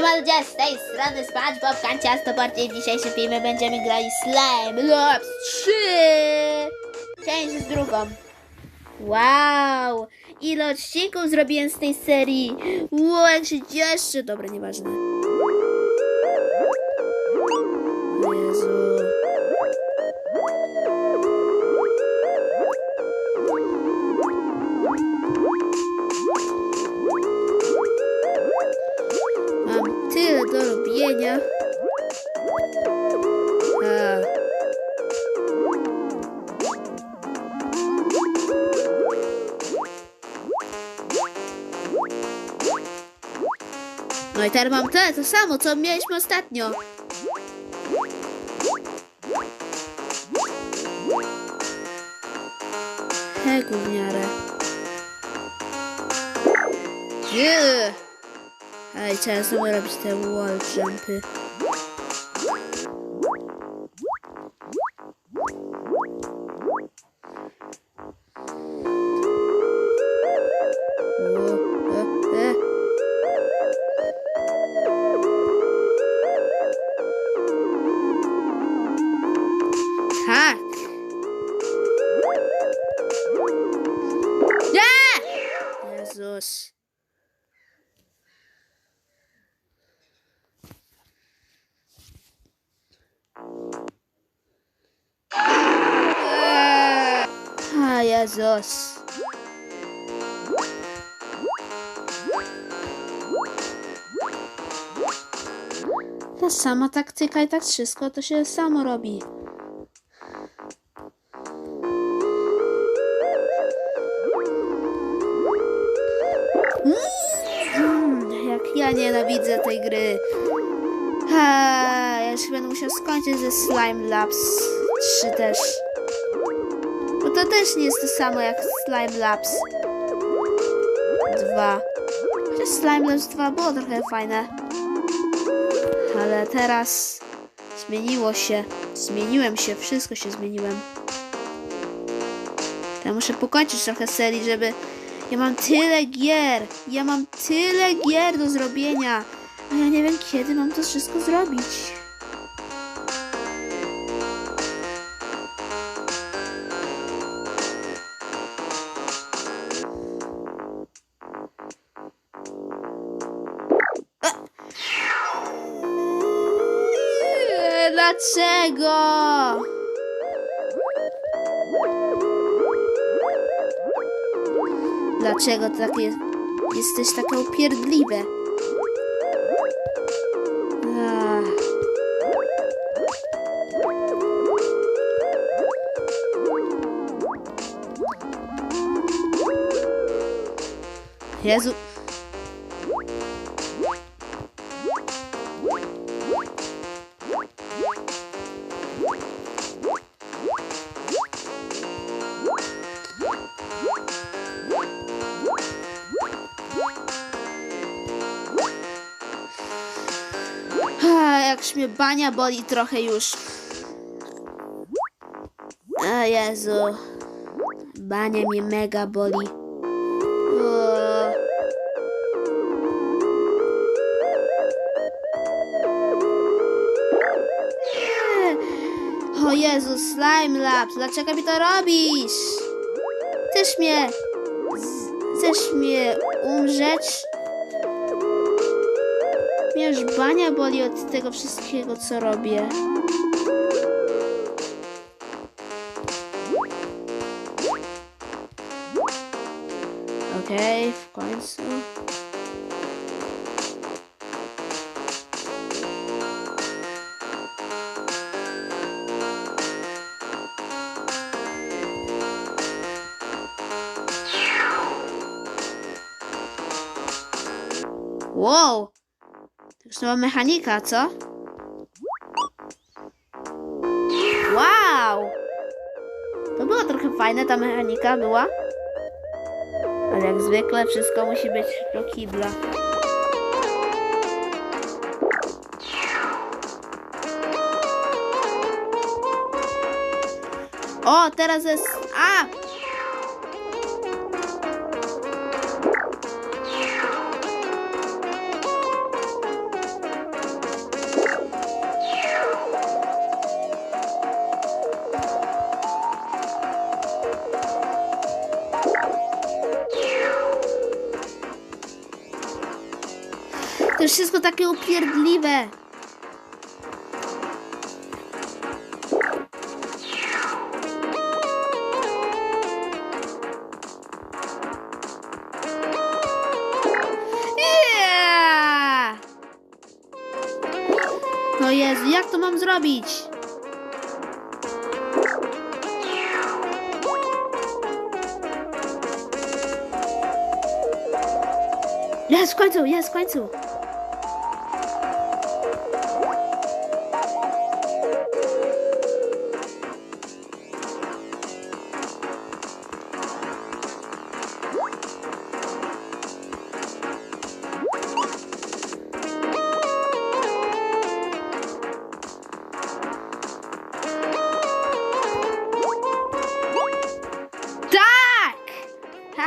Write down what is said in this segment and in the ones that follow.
Siema ludzie, z tej strony SpongeBob Kanciasto bardziej w dzisiejszym filmie będziemy grali Slime Labs 3 Część z drugą. Wow, ile odcinków zrobiłem z tej serii? Wow, jak się cieszę. Dobra, nieważne robienia. A. No i teraz mam tyle, to samo, co mieliśmy ostatnio. He, gówniarę. Yeah. Ej, trzeba znowu robić te wall jumpy. Jezus. Ta sama taktyka i tak wszystko to się samo robi. Mm, Jak ja nienawidzę tej gry. Ha, ja już będę musiał skończyć ze Slime Labs 3 też. Bo to też nie jest to samo jak Slime Labs 2. Chociaż Slime Labs 2 było trochę fajne. Ale teraz zmieniło się. Zmieniłem się, wszystko się zmieniłem. Ja muszę pokończyć trochę serii, żeby... Ja mam tyle gier! Ja mam tyle gier do zrobienia! A ja nie wiem, kiedy mam to wszystko zrobić. Dlaczego? Dlaczego takie jesteś taka upierdliwe? Jezu. Jak mnie bania boli trochę już. O Jezu. Bania mnie mega boli. O. Jezu, Slime Labs, dlaczego mi to robisz? Chcesz mnie... Chcesz mnie umrzeć? Mnie już bania boli od tego wszystkiego, co robię. Okej, w końcu. Wow! To już nowa mechanika, co? Wow! To była trochę fajna ta mechanika, była. Ale jak zwykle wszystko musi być do kibla. O, teraz jest... A! Jest wszystko takie upierdliwe. No Jezu, jak to mam zrobić? Jest w końcu, jest w końcu.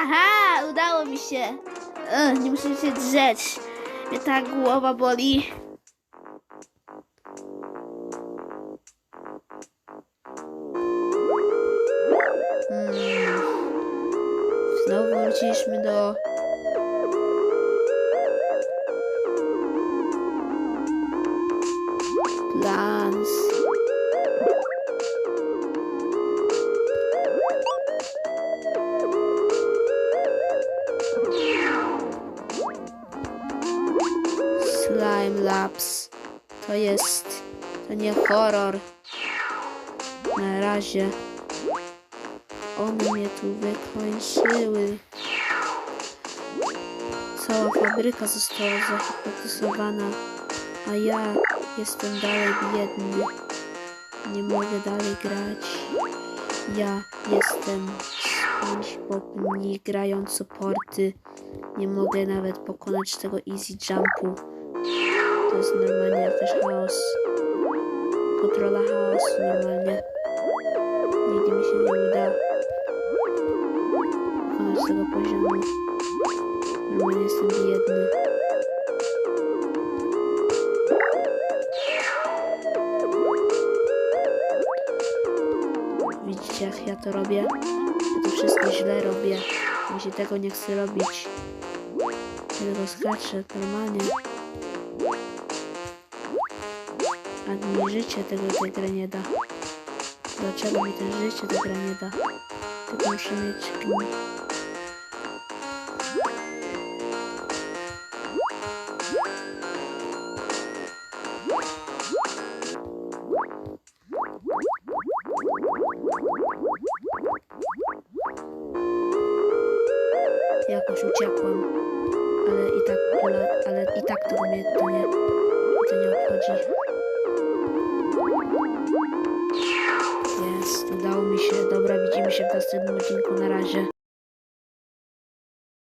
Haha, udało mi się. Ugh, nie muszę się drzeć. Mnie tak głowa boli. Hmm. Znowu wróciliśmy do... Labs. To jest. To nie horror. Na razie. One mnie tu wykończyły. Cała fabryka została zahipnotyzowana, a ja jestem dalej biedny. Nie mogę dalej grać. Ja jestem SpongeBob, nie grając supporty. Nie mogę nawet pokonać tego easy jumpu. To jest normalnie jakiś chaos. Kontrola chaosu normalnie. Nigdy mi się nie uda pokonać tego poziomu. Normalnie jestem biedny. Widzicie jak ja to robię? Ja to wszystko źle robię. Mi się tego nie chce robić. Ja tylko skaczę normalnie. A mi życie tego tej gry nie da. Dlaczego mi też życie ta gra nie da? Tylko muszę mieć. Jakoś uciekłem. Ale i tak, ale, ale i tak to mnie to nie, to nie obchodzi. Jest, udało mi się. Dobra, widzimy się w następnym odcinku. Na razie.